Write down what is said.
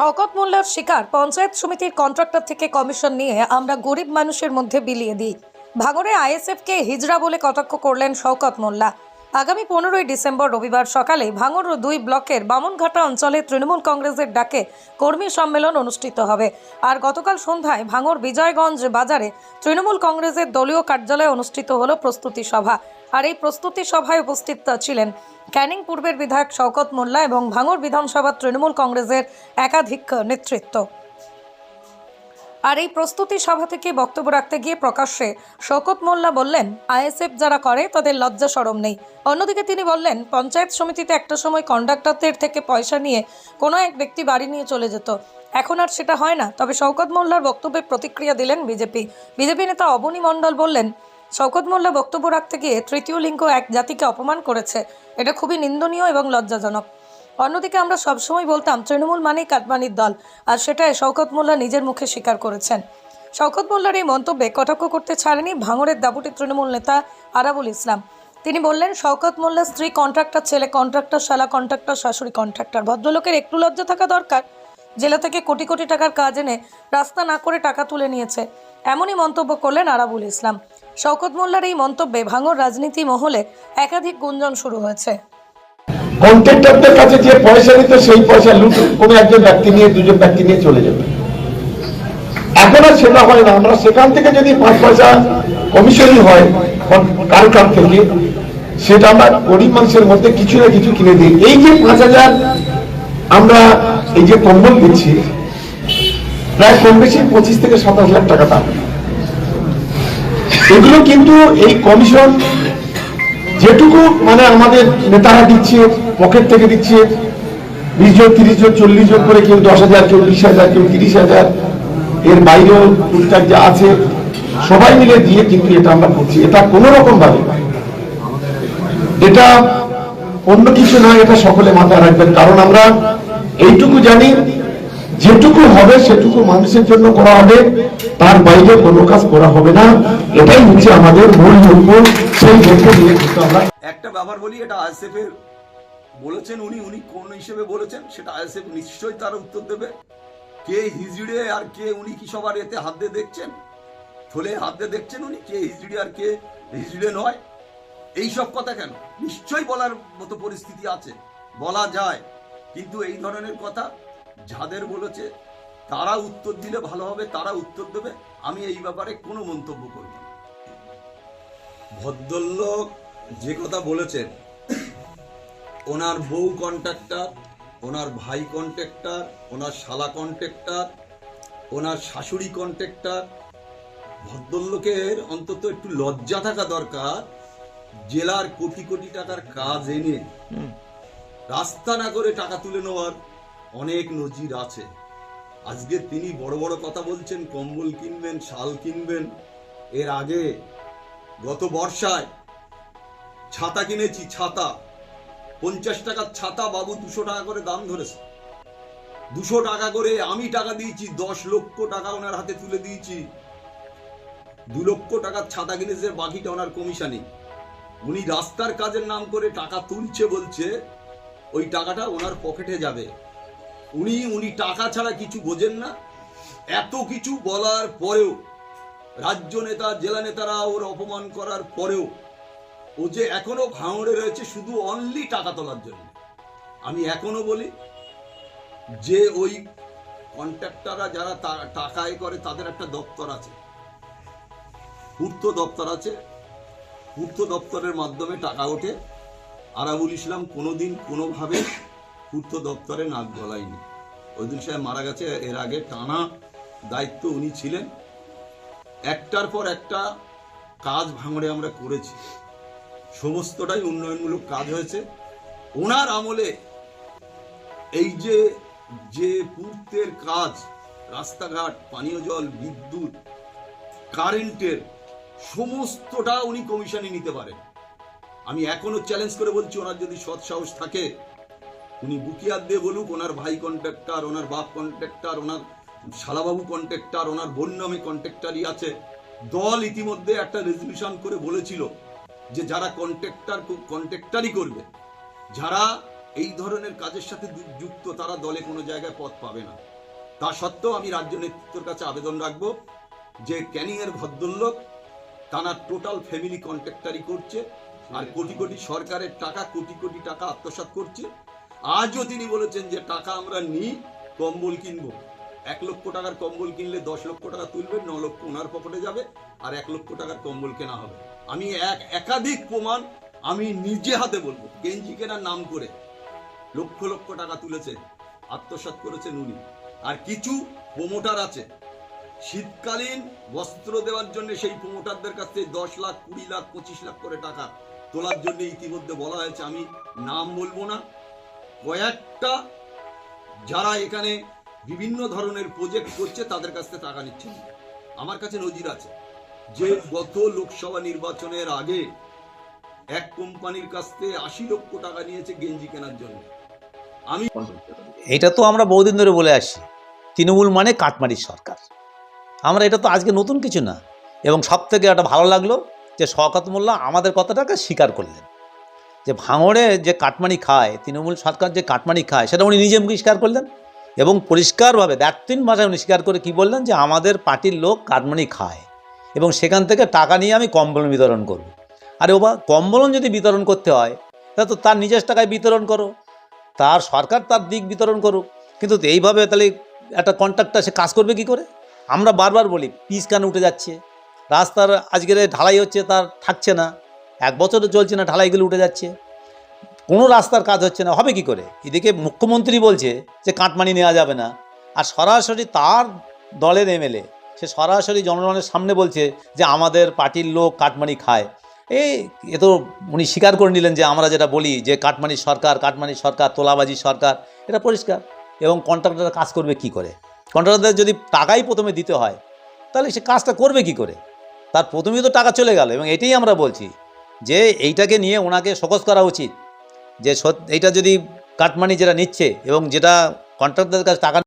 শওকত মোল্লার শিকার পঞ্চায়েত সমিতির কন্ট্রাক্টর থেকে কমিশন নিয়ে আমরা গরিব মানুষের মধ্যে বিলিয়ে দিই। ভাঙড়ে আইএসএফকে হিজড়া বলে কটাক্ষ করলেন শওকত মোল্লা। আগামী পনেরোই ডিসেম্বর রবিবার সকালে ভাঙড় দুই ব্লকের বামনঘাটা অঞ্চলে তৃণমূল কংগ্রেসের ডাকে কর্মী সম্মেলন অনুষ্ঠিত হবে। আর গতকাল সন্ধ্যায় ভাঙড় বিজয়গঞ্জ বাজারে তৃণমূল কংগ্রেসের দলীয় কার্যালয়ে অনুষ্ঠিত হলো প্রস্তুতি সভা। আর এই প্রস্তুতি সভায় উপস্থিত ছিলেন ক্যানিং পূর্বের বিধায়ক শওকত মোল্লা এবং ভাঙড় বিধানসভা তৃণমূল কংগ্রেসের একাধিক নেতৃত্ব। আর এই প্রস্তুতি সভা থেকে বক্তব্য রাখতে গিয়ে প্রকাশ্যে শওকত মোল্লা বললেন, আইএসএফ যারা করে তাদের লজ্জা সরম নেই। অন্যদিকে তিনি বললেন, পঞ্চায়েত সমিতিতে একটা সময় কন্ডাক্টরদের থেকে পয়সা নিয়ে কোনো এক ব্যক্তি বাড়ি নিয়ে চলে যেত। এখন আর সেটা হয় না। তবে শওকত মোল্লার বক্তব্যে প্রতিক্রিয়া দিলেন বিজেপি। বিজেপি নেতা অবনী মণ্ডল বললেন, শওকত মোল্লা বক্তব্য রাখতে গিয়ে তৃতীয় লিঙ্গ এক জাতিকে অপমান করেছে। এটা খুবই নিন্দনীয় এবং লজ্জাজনক। অন্যদিকে আমরা সবসময় বলতাম, তৃণমূল মানেই কাটমানির দল, আর সেটাই শওকত মোল্লা নিজের মুখে স্বীকার করেছেন। শওকত মোল্লার এই মন্তব্যে কটাক্ষ করতে ছাড়েনি ভাঙড়ের দাপুটি তৃণমূল নেতা আরাবুল ইসলাম। তিনি বললেন, শওকত মোল্লার স্ত্রী কন্ট্রাক্টর, ছেলে কন্ট্রাক্টর, শালা কন্ট্রাক্টর, শাশুড়ি কন্ট্রাক্টর। ভদ্রলোকের একটু লজ্জা থাকা দরকার। জেলা থেকে কোটি কোটি টাকার কাজ এনে রাস্তা না করে টাকা তুলে নিয়েছে। এমনই মন্তব্য করলেন আরাবুল ইসলাম। শওকত মোল্লার এই মন্তব্যে ভাঙর রাজনীতি মহলে একাধিক গুঞ্জন শুরু হয়েছে। কন্ট্রাক্টরদের কাছে যে পয়সা নিত সেই পয়সা লুট কোনো একজন ব্যক্তি নিয়ে, দুজন ব্যক্তি নিয়ে চলে যাবে। এখন আর সেটা হয় না। আমরা সেখান থেকে যদি পাঁচ পয়সা কমিশনই হয় কারও কার থেকে, সেটা আমরা গরিব মানুষের মধ্যে কিছু না কিছু কিনে দিই। এই যে পাঁচ হাজার আমরা এই যে কম্বল দিচ্ছি, প্রায় কম বেশি পঁচিশ থেকে সাতাশ লাখ টাকা দাম। এগুলো কিন্তু এই কমিশন যেটুকু মানে আমাদের নেতারা দিচ্ছে পকেট থেকে দিচ্ছে। বিশ জন, তিরিশ জন, চল্লিশ জন করে কেউ দশ হাজার, কেউ বিশ হাজার, কেউ তিরিশ হাজার। এর বাইরেও টুকটাক যা আছে, সবাই মিলে দিয়ে কিন্তু এটা আমরা করছি। এটা কোন রকম ভাবে এটা অন্য কিছু নয় এটা সকলে মাথায় রাখবেন। কারণ আমরা এইটুকু জানি, যেটুকু হবে সেটুকু মানুষের জন্য করা হবে। তার বাইরে কোনো কাজ করা হবে না। এটাই হচ্ছে আমাদের মূল লক্ষ্য। সেই লক্ষ্য নিয়ে আমরা একটা ব্যাপার বলি, এটা আইএসএফ এর বলেছেন উনি উনি কোন হিসেবে বলেছেন, সেটা আইএসএফ নিশ্চয়ই তার উত্তর দেবে। কে হিজড়ে আর কে উনি কি সবার এতে হাত দিয়ে দেখছেন? থলে হাত দিয়ে দেখছেন উনি, কে হিজড়ে আর কে হিজড়ে নয়। এই সব কথা কেন? নিশ্চয়ই বলার মতো পরিস্থিতি আছে, বলা যায়। কিন্তু এই ধরনের কথা যাদের বলেছে, তারা উত্তর দিলে ভালো হবে, তারা উত্তর দেবে, আমি এই ব্যাপারে কোনো মন্তব্য করব ভদ্রলোক যে কথা বলেছেন ওনার বউ কন্ট্রাক্টর ওনার ভাই কন্ট্রাক্টর ওনার শালা কন্ট্রাক্টর ওনার শাশুড়ি কন্ট্রাক্টর। ভদ্রলোকের অন্তত একটু লজ্জা থাকা দরকার জেলার কোটি কোটি টাকার কাজ এনে রাস্তা না করে টাকা তুলে নেওয়ার অনেক নজির আছে। আজকে তিনি বড় বড় কথা বলছেন কম্বল কিনবেন শাল কিনবেন। এর আগে গত বর্ষায় ছাতা কিনেছি ছাতা। পঞ্চাশ টাকার ছাতা বাবু দুশো টাকা করে দাম ধরেছে। দুশো টাকা করে আমি টাকা দিয়েছি, দশ লক্ষ টাকা ওনার হাতে তুলে দিয়েছি। দু লক্ষ টাকার ছাতা কিনেছে, বাকিটা ওনার কমিশনে উনি রাস্তার কাজের নাম করে টাকা তুলছে বলছে, ওই টাকাটা ওনার পকেটে যাবে। উনি উনি টাকা ছাড়া কিছু বোঝেন না। এত কিছু বলার পরেও, রাজ্য নেতা, জেলা নেতারা ওর অপমান করার পরেও ও যে এখনও ভাঙড়ে রয়েছে শুধু অনলি টাকা তোলার জন্য। আমি এখনও বলি, যে ওই কন্ট্রাক্টাররা যারা তা- টাকা এ করে, তাদের একটা দপ্তর আছে। পূর্ত দপ্তর আছে। পূর্ত দপ্তরের মাধ্যমে টাকা ওঠে। আরাবুল ইসলাম কোনোদিন কোনোভাবে পূর্ত দপ্তরে নাক গলায়নি। ওইদিন সাহেব মারা গেছে, এর আগে টানা দায়িত্ব উনি ছিলেন। একটার পর একটা কাজ ভাঙড়ে আমরা করেছি। সমস্তটাই উন্নয়নমূলক কাজ হয়েছে। ওনার আমলে এই যে যে পূর্তের কাজ, রাস্তাঘাট, পানীয় জল, বিদ্যুৎ, কারেন্টের, সমস্তটা উনি কমিশনে নিতে পারেন। আমি এখনও চ্যালেঞ্জ করে বলছি, ওনার যদি সৎ সাহস থাকে, উনি বুকিয়ার দিয়ে বলুক, ওনার ভাই কন্ট্রাক্টর ওনার বাপ কন্ট্রাক্টর ওনার শালাবাবু কন্ট্রাক্টর ওনার বোন নামে কন্ট্রাক্টরই আছে। দল ইতিমধ্যে একটা রেজলিউশন করে বলেছিল যে যারা কন্ট্রাক্টর কন্ট্রাক্টরই করবে যারা এই ধরনের কাজের সাথে যুক্ত তারা দলে কোনো জায়গায় পদ পাবে না। তা সত্ত্বেও আমি রাজ্য নেতৃত্বের কাছে আবেদন রাখব যে ক্যানিংয়ের ভদ্রলোক তারা টোটাল ফ্যামিলি কন্ট্রাক্টারি করছে আর কোটি কোটি সরকারের টাকা কোটি কোটি টাকা আত্মসাৎ করছে। আজও তিনি বলেছেন যে টাকা আমরা নিই কম্বল কিনবো। এক লক্ষ টাকার কম্বল কিনলে দশ লক্ষ টাকা তুলবেন ন লক্ষ ওনার পকেটে যাবে আর এক লক্ষ টাকার কম্বল কেনা হবে। আমি এক একাধিক প্রমাণ আমি নিজে হাতে বলব। গেঞ্জি কেনার নাম করে লক্ষ লক্ষ টাকা তুলেছেন আত্মসাৎ করেছেন উনি আর কিছু প্রমোটার আছে। শীতকালীন বস্ত্র দেওয়ার জন্য সেই প্রমোটারদের কাছ থেকে দশ লাখ, কুড়ি লাখ, পঁচিশ লাখ করে টাকা তোলার জন্য ইতিমধ্যে বলা হয়েছে। আমি নাম বলব না। কয়েকটা যারা এখানে বিভিন্ন ধরনের প্রজেক্ট করছে, তাদের কাছ থেকে টাকা নিচ্ছেন। আমার কাছে নজির আছে। যে গত লোকসভা নির্বাচনের আগে এক কোম্পানির কাছ থেকে আশি লক্ষ টাকা নিয়েছে গেঞ্জি কেনার জন্য। আমি এটা তো আমরা বহুদিন ধরে বলে আসি তৃণমূল মানে কাটমারির সরকার। আমরা এটা তো আজকে নতুন কিছু না, এবং সব থেকে একটা ভালো লাগল যে শওকত মোল্লা আমাদের কথাটাকে স্বীকার করলেন। যে ভাঙড়ে যে কাটমানি খায়, তৃণমূল সরকার যে কাটমানি খায়, সেটা উনি নিজে স্বীকার করলেন, এবং পরিষ্কারভাবে দ্যাত্তিন ভাষায় উনি স্বীকার করে কি বললেন যে আমাদের পার্টির লোক কাটমানি খায়। এবং সেখান থেকে টাকা নিয়ে আমি কম্বল বিতরণ করব। আরে ওবা কম্বলন যদি বিতরণ করতে হয় তাহলে তো তার নিজের টাকায় বিতরণ করো। তার সরকার তার দিক বিতরণ করুক। কিন্তু এইভাবে তাহলে একটা কন্ট্রাক্টর সে কাজ করবে কি করে? আমরা বারবার বলি পিস কেন উঠে যাচ্ছে। রাস্তার আজকের ঢালাই হচ্ছে, তার থাকছে না। এক বছরও চলছে না ঢালাইগুলো উঠে যাচ্ছে। কোনো রাস্তার কাজ হচ্ছে না, হবে কি করে? এদিকে মুখ্যমন্ত্রী বলছে যে, কাটমানি নেওয়া যাবে না। আর সরাসরি তার দলের এমএলএ সে সরাসরি জনগণের সামনে বলছে যে আমাদের পার্টির লোক কাটমানি খায়। এই এ তো উনি স্বীকার করে নিলেন যে আমরা যেটা বলি যে কাটমানি সরকার কাটমানি সরকার, তোলাবাজি সরকার, এটা পরিষ্কার। এবং কন্ট্রাক্টর কাজ করবে কি করে? কন্ট্রাক্টরদের যদি টাকাই প্রথমে দিতে হয়, তাহলে সে কাজটা করবে কি করে? তার প্রথমেই তো টাকা চলে গেল এবং এটাই আমরা বলছি যে এইটাকে নিয়ে ওনাকে সকস করা উচিত। যে এইটা যদি কাটমানি যেটা নিচ্ছে এবং যেটা কন্ট্রাক্টরদের কাছে টাকা